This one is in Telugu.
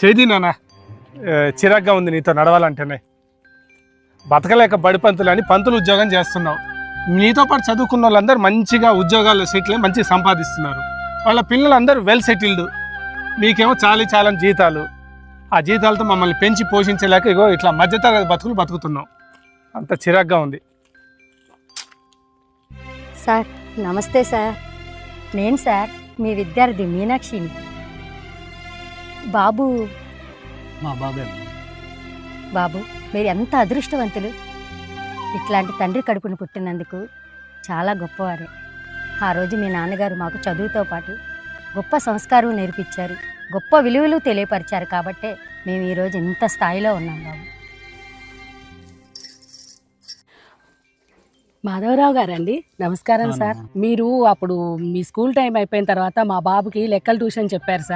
చేది నాన్న చిరాగ్గా ఉంది నీతో నడవాలంటేనే. బతకలేక బడి పంతులు అని పంతులు ఉద్యోగం చేస్తున్నావు. నీతో పాటు చదువుకున్న వాళ్ళందరూ మంచిగా ఉద్యోగాలు సెటిల్ మంచి మంచిగా సంపాదిస్తున్నారు. వాళ్ళ పిల్లలందరూ వెల్ సెటిల్డ్ మీకేమో చాలి చాలని జీతాలు. ఆ జీతాలతో మమ్మల్ని పెంచి పోషించలేక ఇగో ఇట్లా మధ్యతరగతి బతుకులు బతుకుతున్నాం అంత చిరాగ్గా ఉంది. సార్ నమస్తే సార్. నేను సార్ మీ విద్యార్థి మీనాక్షిని. బాబు. మా బాబే బాబు మీరు ఎంత అదృష్టవంతులు. ఇట్లాంటి తండ్రి కడుపును పుట్టినందుకు చాలా గొప్పవారే. ఆ రోజు మీ నాన్నగారు మాకు చదువుతో పాటు గొప్ప సంస్కారం నేర్పించారు. గొప్ప విలువలు తెలియపరిచారు కాబట్టే మేము ఈరోజు ఇంత స్థాయిలో ఉన్నాం బాబు. మాధవరావు గారండి నమస్కారం సార్. మీరు అప్పుడు మీ స్కూల్ టైం అయిపోయిన తర్వాత మా బాబుకి లెక్కల ట్యూషన్ చెప్పారు సార్.